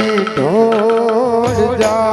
ઢોળ જા.